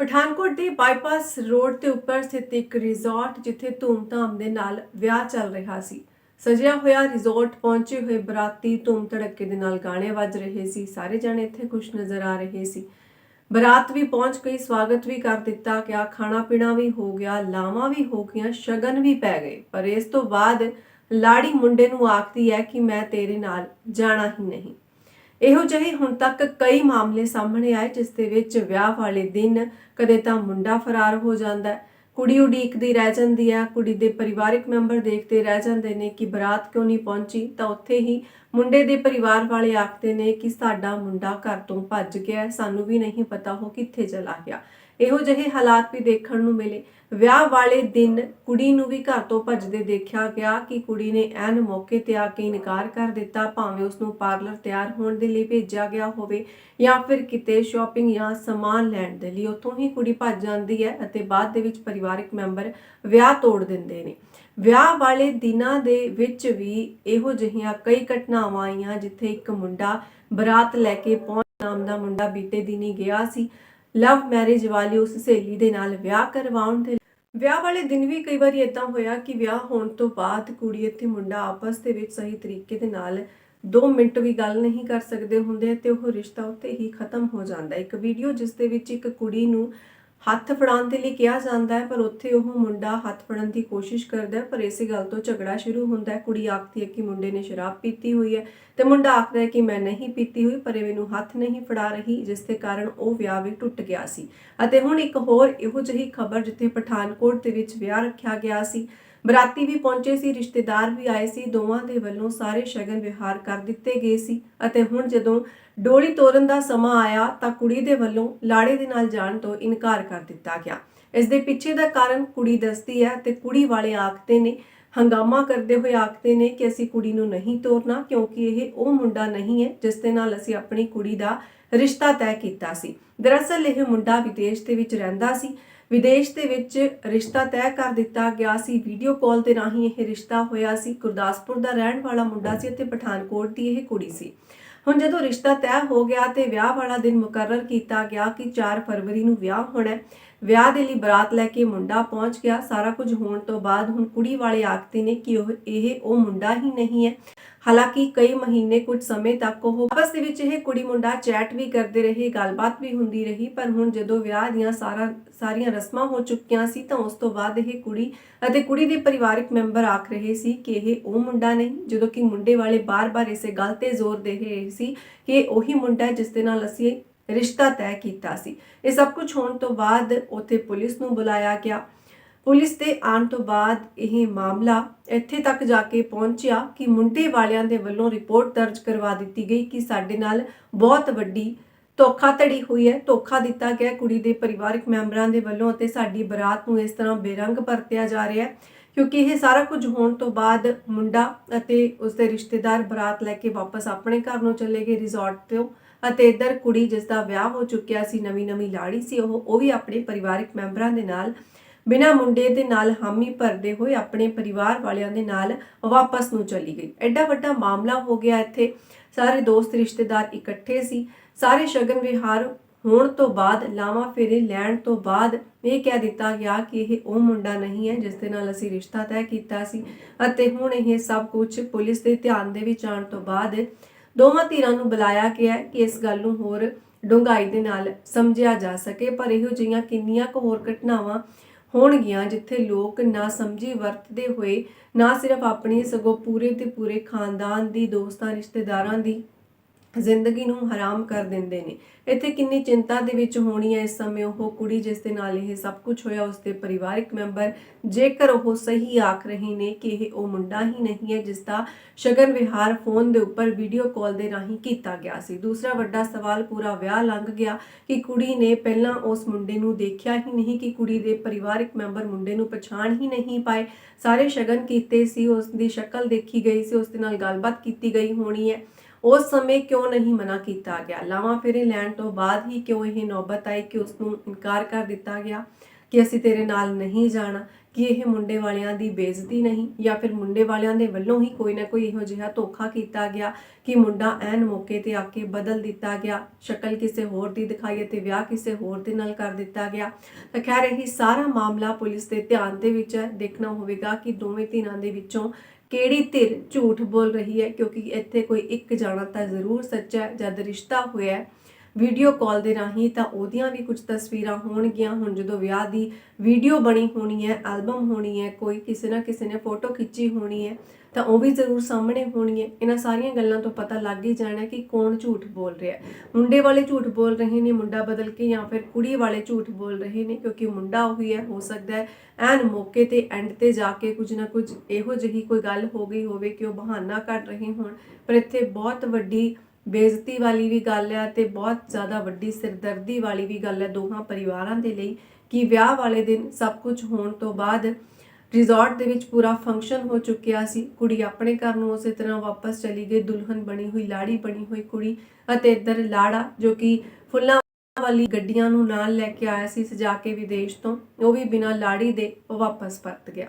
ਪਠਾਨਕੋਟ ਦੇ bypass road ਤੇ ਉੱਪਰ ਸਥਿਤ ਇੱਕ ਰਿਜ਼ੋਰਟ ਜਿੱਥੇ ਧੂਮਧਾਮ ਦੇ ਨਾਲ ਵਿਆਹ ਚੱਲ ਰਿਹਾ ਸੀ। ਸਜਿਆ ਹੋਇਆ ਰਿਜ਼ੋਰਟ ਪਹੁੰਚੇ ਹੋਏ ਬਰਾਤੀ ਧੂਮ ਧੜੱਕੇ ਦੇ ਨਾਲ ਗਾਣੇ ਵੱਜ ਰਹੇ ਸੀ, ਸਾਰੇ ਜਣੇ ਇੱਥੇ ਖੁਸ਼ ਨਜ਼ਰ ਆ ਰਹੇ ਸੀ। ਬਰਾਤ ਵੀ ਪਹੁੰਚ ਗਈ, ਸਵਾਗਤ ਵੀ ਕਰ ਦਿੱਤਾ ਗਿਆ ਖਾਣਾ ਪੀਣਾ ਵੀ ਹੋ ਗਿਆ, ਲਾਵਾਂ ਵੀ ਹੋ ਗਈਆਂ, ਸ਼ਗਨ ਵੀ ਪੈ ਗਏ। ਪਰ ਇਸ ਤੋਂ ਬਾਅਦ ਲਾੜੀ ਮੁੰਡੇ ਨੂੰ ਆਖਦੀ ਹੈ ਕਿ ਮੈਂ ਤੇਰੇ ਨਾਲ ਜਾਣਾ ਹੀ ਨਹੀਂ। ਇਹੋ ਜਿਹੇ ਹੁਣ ਤੱਕ ਕਈ ਮਾਮਲੇ ਸਾਹਮਣੇ ਆਏ, ਜਿਸ ਦੇ ਵਿੱਚ ਵਿਆਹ ਵਾਲੇ ਦਿਨ ਕਦੇ ਤਾਂ ਮੁੰਡਾ ਫਰਾਰ ਹੋ ਜਾਂਦਾ ਹੈ, ਕੁੜੀ ਉਡੀਕਦੀ ਰਹਿ ਜਾਂਦੀ ਹੈ, ਕੁੜੀ ਦੇ ਪਰਿਵਾਰਕ ਮੈਂਬਰ ਦੇਖਦੇ ਰਹਿ ਜਾਂਦੇ ਨੇ ਕਿ ਬਰਾਤ ਕਿਉਂ ਨਹੀਂ ਪਹੁੰਚੀ, ਤਾਂ ਉੱਥੇ ਹੀ ਮੁੰਡੇ ਦੇ ਪਰਿਵਾਰ ਵਾਲੇ ਆਖਦੇ ਨੇ ਕਿ ਸਾਡਾ ਮੁੰਡਾ ਘਰ ਤੋਂ ਭੱਜ ਗਿਆ ਸਾਨੂੰ ਵੀ ਨਹੀਂ ਪਤਾ ਉਹ ਕਿੱਥੇ ਚਲਾ ਗਿਆ। ਇਹੋ ਜਿਹੇ ਹਾਲਾਤ ਵੀ ਦੇਖਣ ਨੂੰ ਮਿਲੇ। ਵਿਆਹ ਵਾਲੇ ਦਿਨ ਕੁੜੀ ਨੂੰ ਵੀ ਘਰ ਤੋਂ ਭੱਜਦੇ ਦੇਖਿਆ ਗਿਆ ਕਿ ਕੁੜੀ ਨੇ ਐਨ ਮੌਕੇ ਤੇ ਆ ਕੇ ਇਨਕਾਰ ਕਰ ਦਿੱਤਾ, ਭਾਵੇਂ ਉਸ ਨੂੰ ਪਾਰਲਰ ਤਿਆਰ ਹੋਣ ਦੇ ਲਈ ਭੇਜਿਆ ਗਿਆ ਹੋਵੇ ਜਾਂ ਫਿਰ ਕਿਤੇ ਸ਼ਾਪਿੰਗ ਜਾਂ ਸਮਾਨ ਲੈਣ ਦੇ ਲਈ। ਉੱਥੋਂ ਹੀ ਕੁੜੀ ਭੱਜ ਜਾਂਦੀ ਹੈ ਅਤੇ ਬਾਅਦ ਦੇ ਵਿੱਚ ਪਰਿਵਾਰਕ ਮੈਂਬਰ ਵਿਆਹ ਤੋੜ ਦਿੰਦੇ ਨੇ। ਵਿਆਹ ਵਾਲੇ ਦਿਨਾਂ ਦੇ ਵਿੱਚ ਵੀ ਇਹੋ ਜਿਹੀਆਂ ਕਈ ਘਟਨਾਵਾਂ ਆਈਆਂ, ਜਿੱਥੇ ਇੱਕ ਮੁੰਡਾ ਬਰਾਤ ਲੈ ਕੇ ਪਹੁੰਚ ਨਾਮ ਦਾ ਮੁੰਡਾ ਬੀਤੇ ਦਿਨੀ ਗਿਆ ਸੀ। ਲਵ ਮੈਰਿਜ ਵਾਲੀ ਉਸ ਸਹੇਲੀ ਦੇ ਨਾਲ ਵਿਆਹ ਕਰਵਾਉਣ ਦੇ ਵਿਆਹ ਵਾਲੇ ਦਿਨ ਵੀ ਕਈ ਵਾਰੀ ਇਦਾਂ ਹੋਇਆ ਕਿ ਵਿਆਹ ਹੋਣ ਤੋਂ ਬਾਅਦ ਕੁੜੀ ਅਤੇ ਮੁੰਡਾ ਆਪਸ ਦੇ ਵਿੱਚ ਸਹੀ ਤਰੀਕੇ ਦੇ ਨਾਲ 2 ਮਿੰਟ ਵੀ ਗੱਲ ਨਹੀਂ ਕਰ ਸਕਦੇ ਹੁੰਦੇ ਤੇ ਉਹ ਰਿਸ਼ਤਾ ਉੱਥੇ ਹੀ ਖਤਮ ਹੋ ਜਾਂਦਾ। ਇੱਕ ਵੀਡੀਓ ਜਿਸ ਦੇ ਵਿੱਚ ਇੱਕ ਕੁੜੀ ਨੂੰ ਹੱਥ ਫੜਾਉਣ ਦੇ ਲਈ ਕਿਹਾ ਜਾਂਦਾ ਹੈ, ਪਰ ਉੱਥੇ ਉਹ ਮੁੰਡਾ ਹੱਥ ਫੜਨ ਦੀ ਕੋਸ਼ਿਸ਼ ਕਰਦਾ ਹੈ, ਪਰ ਇਸੇ ਗੱਲ ਤੋਂ ਝਗੜਾ ਸ਼ੁਰੂ ਹੁੰਦਾ ਹੈ। ਕੁੜੀ ਆਖਦੀ ਹੈ ਕਿ ਮੁੰਡੇ ਨੇ ਸ਼ਰਾਬ ਪੀਤੀ ਹੋਈ ਹੈ ਤੇ ਮੁੰਡਾ ਆਖਦਾ ਹੈ ਕਿ ਮੈਂ ਨਹੀਂ ਪੀਤੀ ਹੋਈ, ਪਰ ਇਹ ਮੈਨੂੰ ਹੱਥ ਨਹੀਂ ਫੜਾ ਰਹੀ, ਜਿਸ ਦੇ ਕਾਰਨ ਉਹ ਵਿਆਹ ਵੀ ਟੁੱਟ ਗਿਆ ਸੀ। ਅਤੇ ਹੁਣ ਇੱਕ ਹੋਰ ਇਹੋ ਜਿਹੀ ਖਬਰ ਜਿੱਥੇ ਪਠਾਨਕੋਟ ਦੇ ਵਿੱਚ ਵਿਆਹ ਰੱਖਿਆ ਗਿਆ ਸੀ ਬਰਾਤੀ ਵੀ ਪਹੁੰਚੇ ਸੀ, ਰਿਸ਼ਤੇਦਾਰ ਵੀ ਆਏ ਸੀ, ਦੋਵਾਂ ਦੇ ਵੱਲੋਂ ਸਾਰੇ ਸ਼ਗਨ ਵਿਹਾਰ ਕਰ ਦਿੱਤੇ ਗਏ ਸੀ ਅਤੇ ਹੁਣ ਜਦੋਂ ਡੋਲੀ ਤੋਰਨ ਦਾ ਸਮਾਂ ਆਇਆ ਤਾਂ ਕੁੜੀ ਦੇ ਵੱਲੋਂ ਲਾੜੇ ਦੇ ਨਾਲ ਜਾਣ ਤੋਂ ਇਨਕਾਰ ਕਰ ਦਿੱਤਾ ਗਿਆ। ਇਸ ਦੇ ਪਿੱਛੇ ਦਾ ਕਾਰਨ ਕੁੜੀ ਦੱਸਦੀ ਹੈ ਤੇ ਕੁੜੀ ਵਾਲੇ ਆਖਦੇ ਨੇ, ਹੰਗਾਮਾ ਕਰਦੇ ਹੋਏ ਆਖਦੇ ਨੇ ਕਿ ਅਸੀਂ ਕੁੜੀ ਨੂੰ ਨਹੀਂ ਤੋਰਨਾ ਕਿਉਂਕਿ ਇਹ ਉਹ ਮੁੰਡਾ ਨਹੀਂ ਹੈ ਜਿਸ ਦੇ ਨਾਲ ਅਸੀਂ ਆਪਣੀ ਕੁੜੀ ਦਾ ਰਿਸ਼ਤਾ ਤੈਅ ਕੀਤਾ ਸੀ। ਦਰਅਸਲ ਇਹ ਮੁੰਡਾ ਵਿਦੇਸ਼ ਦੇ ਵਿੱਚ ਰਹਿੰਦਾ ਸੀ। ਵਿਦੇਸ਼ ਦੇ ਵਿੱਚ ਰਿਸ਼ਤਾ ਤੈਅ ਕਰ ਦਿੱਤਾ ਗਿਆ ਸੀ। ਵੀਡੀਓ ਕਾਲ ਦੇ ਰਾਹੀਂ ਇਹ ਰਿਸ਼ਤਾ ਹੋਇਆ ਸੀ। ਗੁਰਦਾਸਪੁਰ ਦਾ ਰਹਿਣ ਵਾਲਾ ਮੁੰਡਾ ਸੀ ਅਤੇ ਪਠਾਨਕੋਟ ਦੀ ਇਹ ਕੁੜੀ ਸੀ। ਹੁਣ ਜਦੋਂ ਰਿਸ਼ਤਾ ਤੈਅ ਹੋ ਗਿਆ ਤੇ ਵਿਆਹ ਵਾਲਾ ਦਿਨ ਮੁਕਰਰ ਕੀਤਾ ਗਿਆ ਕਿ 4 ਫਰਵਰੀ ਨੂੰ ਵਿਆਹ ਹੋਣਾ ਹੈ ਵਿਆਹ ਦੇ ਲਈ ਬਰਾਤ ਲੈ ਕੇ ਮੁੰਡਾ ਪਹੁੰਚ ਗਿਆ। ਸਾਰਾ ਕੁਝ ਹੋਣ ਤੋਂ ਬਾਅਦ ਹੁਣ ਕੁੜੀ ਵਾਲੇ ਆਖਦੇ ਨੇ ਕਿ ਉਹ ਇਹ ਉਹ ਮੁੰਡਾ ਹੀ ਨਹੀਂ ਹੈ। ਹਾਲਾਂਕਿ ਕਈ ਮਹੀਨੇ ਕੁਝ ਸਮੇਂ ਤੱਕ ਉਹ ਆਪਸ ਦੇ ਵਿੱਚ ਇਹ ਕੁੜੀ ਮੁੰਡਾ ਚੈਟ ਵੀ ਕਰਦੇ ਰਹੇ, ਗੱਲਬਾਤ ਵੀ ਹੁੰਦੀ ਰਹੀ, ਪਰ ਹੁਣ ਜਦੋਂ ਵਿਆਹ ਦੀਆਂ ਸਾਰਾ ਸਾਰੀਆਂ ਰਸਮਾਂ ਹੋ ਚੁੱਕੀਆਂ ਸੀ ਤਾਂ ਉਸ ਤੋਂ ਬਾਅਦ ਇਹ ਕੁੜੀ ਅਤੇ ਕੁੜੀ ਦੇ ਪਰਿਵਾਰਕ ਮੈਂਬਰ ਆਖ ਰਹੇ ਸੀ ਕਿ ਇਹ ਉਹ ਮੁੰਡਾ ਨਹੀਂ, ਜਦੋਂ ਕਿ ਮੁੰਡੇ ਵਾਲੇ ਬਾਰ-ਬਾਰ ਇਸੇ ਗੱਲ ਤੇ ਜ਼ੋਰ ਦੇ ਰਹੇ ਸੀ ਕਿ ਇਹ ਉਹੀ ਮੁੰਡਾ ਹੈ ਜਿਸ ਦੇ ਨਾਲ ਅਸੀਂ ਰਿਸ਼ਤਾ ਤੈਅ ਕੀਤਾ ਸੀ। ਇਹ ਸਭ ਕੁਝ ਹੋਣ ਤੋਂ ਬਾਅਦ ਉੱਥੇ ਪੁਲਿਸ ਨੂੰ ਬੁਲਾਇਆ ਗਿਆ। ਪੁਲਿਸ ਦੇ ਆਉਣ ਤੋਂ ਬਾਅਦ ਇਹ ਮਾਮਲਾ ਇੱਥੇ ਤੱਕ ਜਾ ਕੇ ਪਹੁੰਚਿਆ ਕਿ ਮੁੰਡੇ ਵਾਲਿਆਂ ਦੇ ਵੱਲੋਂ ਰਿਪੋਰਟ ਦਰਜ ਕਰਵਾ ਦਿੱਤੀ ਗਈ ਕਿ ਸਾਡੇ ਨਾਲ ਬਹੁਤ ਵੱਡੀ ਧੋਖਾ ਧੜੀ ਹੋਈ ਹੈ। ਧੋਖਾ ਦਿੱਤਾ ਗਿਆ ਕੁੜੀ ਦੇ ਪਰਿਵਾਰਕ ਮੈਂਬਰਾਂ ਦੇ ਵੱਲੋਂ ਅਤੇ ਸਾਡੀ ਬਰਾਤ ਨੂੰ ਇਸ ਤਰ੍ਹਾਂ ਬੇਰੰਗ ਪਰਤਿਆ ਜਾ ਰਿਹਾ ਹੈ। ਕਿਉਂਕਿ ਇਹ ਸਾਰਾ ਕੁਝ ਹੋਣ ਤੋਂ ਬਾਅਦ ਮੁੰਡਾ ਅਤੇ ਉਸਦੇ ਰਿਸ਼ਤੇਦਾਰ ਬਰਾਤ ਲੈ ਕੇ ਵਾਪਸ ਆਪਣੇ ਘਰ ਨੂੰ ਚਲੇ ਗਏ ਰਿਜ਼ੋਰਟ ਤੋਂ ਅਤੇ ਇੱਧਰ ਕੁੜੀ ਜਿਸ ਦਾ ਵਿਆਹ ਹੋ ਚੁੱਕਿਆ ਸੀ, ਨਵੀਂ ਨਵੀਂ ਲਾੜੀ ਸੀ, ਉਹ ਉਹ ਵੀ ਆਪਣੇ ਪਰਿਵਾਰਕ ਮੈਂਬਰਾਂ ਦੇ ਨਾਲ, ਬਿਨਾਂ ਮੁੰਡੇ ਦੇ ਨਾਲ ਹਾਮੀ ਭਰਦੇ ਹੋਏ ਆਪਣੇ ਪਰਿਵਾਰ ਵਾਲਿਆਂ ਦੇ ਨਾਲ ਵਾਪਸ ਨੂੰ ਚਲੀ ਗਈ। ਐਡਾ ਵੱਡਾ ਮਾਮਲਾ ਹੋ ਗਿਆ ਇੱਥੇ। ਸਾਰੇ ਦੋਸਤ ਰਿਸ਼ਤੇਦਾਰ ਇਕੱਠੇ ਸੀ। ਸਾਰੇ ਸ਼ਗਨ ਵਿਹਾਰ ਹੋਣ ਤੋਂ ਬਾਅਦ, ਲਾਵਾਂ ਫੇਰੇ ਲੈਣ ਤੋਂ ਬਾਅਦ ਇਹ ਕਹਿ ਦਿੱਤਾ ਗਿਆ ਕਿ ਇਹ ਉਹ ਮੁੰਡਾ ਨਹੀਂ ਹੈ ਜਿਸ ਦੇ ਨਾਲ ਅਸੀਂ ਰਿਸ਼ਤਾ ਤੈਅ ਕੀਤਾ ਸੀ ਅਤੇ ਹੁਣ ਇਹ ਸਭ ਕੁਝ ਪੁਲਿਸ ਦੇ ਧਿਆਨ ਦੇ ਵਿੱਚ ਆਉਣ ਤੋਂ ਬਾਅਦ ਦੋਵਾਂ ਧਿਰਾਂ ਨੂੰ ਬੁਲਾਇਆ ਗਿਆ ਕਿ ਇਸ ਗੱਲ ਨੂੰ ਹੋਰ ਡੂੰਘਾਈ ਦੇ ਨਾਲ ਸਮਝਿਆ ਜਾ ਸਕੇ। ਪਰ ਇਹੋ ਜਿਹੀਆਂ ਕਿੰਨੀਆਂ ਕੁ ਹੋਰ ਘਟਨਾਵਾਂ ਹੋਣਗੀਆਂ ਜਿੱਥੇ ਲੋਕ ਨਾ ਸਮਝੀ ਵਰਤਦੇ ਹੋਏ, ਨਾ ਸਿਰਫ ਆਪਣੀ ਸਗੋਂ ਪੂਰੇ ਤੇ ਪੂਰੇ ਖਾਨਦਾਨ ਦੀ, ਦੋਸਤਾਂ, ਰਿਸ਼ਤੇਦਾਰਾਂ ਦੀ ਜ਼ਿੰਦਗੀ ਨੂੰ ਹਰਾਮ ਕਰ ਦਿੰਦੇ ਨੇ। ਇੱਥੇ ਕਿੰਨੀ ਚਿੰਤਾ ਦੇ ਵਿੱਚ ਹੋਣੀ ਹੈ ਇਸ ਸਮੇਂ। ਉਹ ਕੁੜੀ ਜਿਸ ਦੇ ਨਾਲ ਇਹ ਸਭ ਕੁਝ ਹੋਇਆ, ਉਸ ਦੇ ਪਰਿਵਾਰਕ ਮੈਂਬਰ ਜੇਕਰ ਉਹ ਸਹੀ ਆਖ ਰਹੇ ਨੇ ਕਿ ਇਹ ਉਹ ਮੁੰਡਾ ਹੀ ਨਹੀਂ ਹੈ ਜਿਸ ਦਾ ਸ਼ਗਨ ਵਿਹਾਰ ਫੋਨ ਦੇ ਉੱਪਰ ਵੀਡੀਓ ਕਾਲ ਦੇ ਰਾਹੀਂ ਕੀਤਾ ਗਿਆ ਸੀ। ਦੂਸਰਾ ਵੱਡਾ ਸਵਾਲ ਪੂਰਾ ਵਿਆਹ ਲੰਘ ਗਿਆ ਕਿ ਕੁੜੀ ਨੇ ਪਹਿਲਾਂ ਉਸ ਮੁੰਡੇ ਨੂੰ ਦੇਖਿਆ ਹੀ ਨਹੀਂ ਕਿ ਕੁੜੀ ਦੇ ਪਰਿਵਾਰਕ ਮੈਂਬਰ ਮੁੰਡੇ ਨੂੰ ਪਛਾਣ ਹੀ ਨਹੀਂ ਪਾਏ। ਸਾਰੇ ਸ਼ਗਨ ਕੀਤੇ ਸੀ, ਉਸ ਦੀ ਸ਼ਕਲ ਦੇਖੀ ਗਈ ਸੀ, ਉਸ ਦੇ ਨਾਲ ਗੱਲਬਾਤ ਕੀਤੀ ਗਈ ਹੋਣੀ ਹੈ। ਉਸ ਸਮੇਂ ਕਿਉਂ ਨਹੀਂ ਮਨਾ ਕੀਤਾ ਗਿਆ? ਲਾਵਾਂ ਫੇਰੇ ਲੈਣ ਤੋਂ ਬਾਅਦ ਹੀ ਕਿਉਂ ਇਹ ਨੌਬਤ ਆਈ ਕਿ ਉਸ ਨੂੰ ਇਨਕਾਰ ਕਰ ਦਿੱਤਾ ਗਿਆ ਕਿ ਅਸੀਂ ਤੇਰੇ ਨਾਲ ਨਹੀਂ ਜਾਣਾ, ਕਿ ਇਹ ਮੁੰਡੇ ਵਾਲਿਆਂ ਦੀ ਬੇਇੱਜ਼ਤੀ ਨਹੀਂ ਜਾਂ ਫਿਰ ਮੁੰਡੇ ਵਾਲਿਆਂ ਦੇ ਵੱਲੋਂ ਹੀ ਕੋਈ ਨਾ ਕੋਈ ਇਹੋ ਜਿਹਾ ਧੋਖਾ ਕੀਤਾ ਗਿਆ ਕਿ ਮੁੰਡਾ ਐਨ ਮੌਕੇ ਤੇ ਆ ਕੇ ਬਦਲ ਦਿੱਤਾ ਗਿਆ, ਸ਼ਕਲ ਕਿਸੇ ਹੋਰ ਦੀ ਦਿਖਾਈ ਅਤੇ ਵਿਆਹ ਕਿਸੇ ਹੋਰ ਦੇ ਨਾਲ ਕਰ ਦਿੱਤਾ ਗਿਆ। ਤਾਂ ਖੈਰ ਇਹ ਸਾਰਾ ਮਾਮਲਾ ਪੁਲਿਸ ਦੇ ਧਿਆਨ ਦੇ ਵਿੱਚ ਹੈ। ਦੇਖਣਾ ਹੋਵੇਗਾ ਕਿ ਦੋਵੇਂ ਧਿਰਾਂ ਦੇ ਵਿੱਚੋਂ ਕਿਹੜੀ ਧਿਰ ਝੂਠ ਬੋਲ ਰਹੀ ਹੈ? ਕਿਉਂਕਿ ਇੱਥੇ ਕੋਈ ਇੱਕ ਜਾਣਾ ਤਾਂ ਜ਼ਰੂਰ ਸੱਚਾ ਜਦ ਰਿਸ਼ਤਾ ਹੋਇਆ ਵੀਡੀਓ ਕਾਲ ਦੇ ਰਾਹੀਂ ਤਾਂ ਉਹਦੀਆਂ ਵੀ ਕੁਝ ਤਸਵੀਰਾਂ ਹੋਣਗੀਆਂ। ਹੁਣ ਜਦੋਂ ਵਿਆਹ ਦੀ ਵੀਡੀਓ ਬਣੀ ਹੋਣੀ ਹੈ ਐਲਬਮ ਹੋਣੀ ਹੈ, ਕੋਈ ਕਿਸੇ ਨਾ ਕਿਸੇ ਨੇ ਫੋਟੋ ਖਿੱਚੀ ਹੋਣੀ ਹੈ, ਤਾਂ ਉਹ ਵੀ ਜ਼ਰੂਰ ਸਾਹਮਣੇ ਹੋਣੀ ਹੈ। ਇਹਨਾਂ ਸਾਰੀਆਂ ਗੱਲਾਂ ਤੋਂ ਪਤਾ ਲੱਗ ਹੀ ਜਾਣਾ ਕਿ ਕੌਣ ਝੂਠ ਬੋਲ ਰਿਹਾ ਹੈ। ਮੁੰਡੇ ਵਾਲੇ ਝੂਠ ਬੋਲ ਰਹੇ ਨੇ, ਮੁੰਡਾ ਬਦਲ ਕੇ ਜਾਂ ਫਿਰ ਕੁੜੀ ਵਾਲੇ ਝੂਠ ਬੋਲ ਰਹੇ ਨੇ, ਕਿਉਂਕਿ ਮੁੰਡਾ ਉਹੀ ਹੈ, ਹੋ ਸਕਦਾ ਹੈ ਐਨ ਮੌਕੇ ਤੇ ਐਂਡ ਤੇ ਜਾ ਕੇ ਕੁਝ ਨਾ ਕੁਝ ਇਹੋ ਜਿਹੀ ਕੋਈ ਗੱਲ ਹੋ ਗਈ ਹੋਵੇ ਕਿ ਉਹ ਬਹਾਨਾ ਕਰ ਰਹੇ ਹੋਣ। ਪਰ ਇੱਥੇ ਬਹੁਤ ਵੱਡੀ ਬੇਇੱਜ਼ਤੀ ਵਾਲੀ ਵੀ ਗੱਲ ਹੈ ਤੇ ਬਹੁਤ ਜ਼ਿਆਦਾ ਵੱਡੀ ਸਿਰਦਰਦੀ ਵਾਲੀ ਵੀ ਗੱਲ ਹੈ ਦੋਹਾਂ ਪਰਿਵਾਰਾਂ ਦੇ ਲਈ ਕਿ ਵਿਆਹ ਵਾਲੇ ਦਿਨ ਸਭ ਕੁਝ ਹੋਣ ਤੋਂ ਬਾਅਦ ਰਿਜ਼ੋਰਟ ਦੇ ਵਿੱਚ ਪੂਰਾ ਫੰਕਸ਼ਨ ਹੋ ਚੁੱਕਿਆ ਸੀ। ਕੁੜੀ ਆਪਣੇ ਘਰ ਨੂੰ ਉਸੇ ਤਰ੍ਹਾਂ ਵਾਪਸ ਚਲੀ ਗਈ। ਦੁਲਹਨ ਬਣੀ ਹੋਈ, ਲਾੜੀ ਬਣੀ ਹੋਈ ਕੁੜੀ ਅਤੇ ਇੱਧਰ ਲਾੜਾ ਜੋ ਕਿ ਫੁੱਲਾਂ ਵਾਲੀ ਗੱਡੀਆਂ ਨੂੰ ਨਾਲ ਲੈ ਕੇ ਆਇਆ ਸੀ ਸਜਾ ਕੇ ਵਿਦੇਸ਼ ਤੋਂ, ਉਹ ਵੀ ਬਿਨਾਂ ਲਾੜੀ ਦੇ ਵਾਪਸ ਪਰਤ ਗਿਆ।